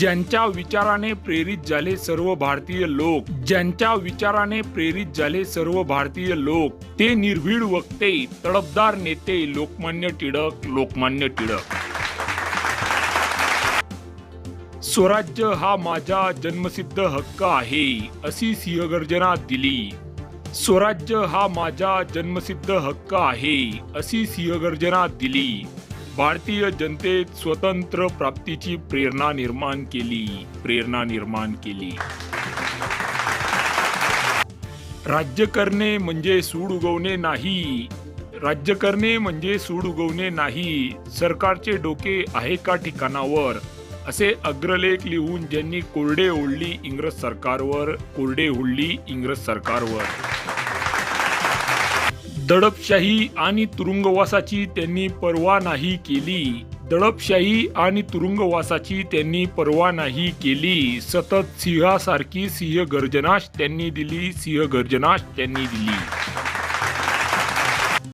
ज्यांच्या विचाराने प्रेरित झाले सर्व भारतीय लोक ज्यांच्या विचाराने प्रेरित झाले सर्व भारतीय लोक ते निर्भीड वक्ते तडफदार नेते लोकमान्य टिळक लोकमान्य टिळक. स्वराज्य हा माझा जन्मसिद्ध हक्क आहे अशी सिंहगर्जना दिली. स्वराज्य हा माझा जन्मसिद्ध हक्क आहे अशी सिंहगर्जना दिली. भारतीय जनतेत स्वतंत्र प्राप्तीची प्रेरणा निर्माण केली. प्रेरणा निर्माण केली. राज्य करणे म्हणजे सूड उगवणे नाही. राज्य करणे म्हणजे सूड उगवणे नाही. सरकारचे डोके आहे का ठिकाणावर? असे अग्रलेख लिहून ज्यांनी कोरडे ओढली इंग्रज सरकारवर कोरडे ओढली इंग्रज सरकारवर. दडपशाही आणि तुरुंगवासाची त्यांनी पर्वा नाही केली. दडपशाही आणि तुरुंगवासाची त्यांनी पर्वा नाही केली. सतत सिंहासारखी सिंह गर्जनाश त्यांनी दिली सिंह गर्जनाश त्यांनी दिली.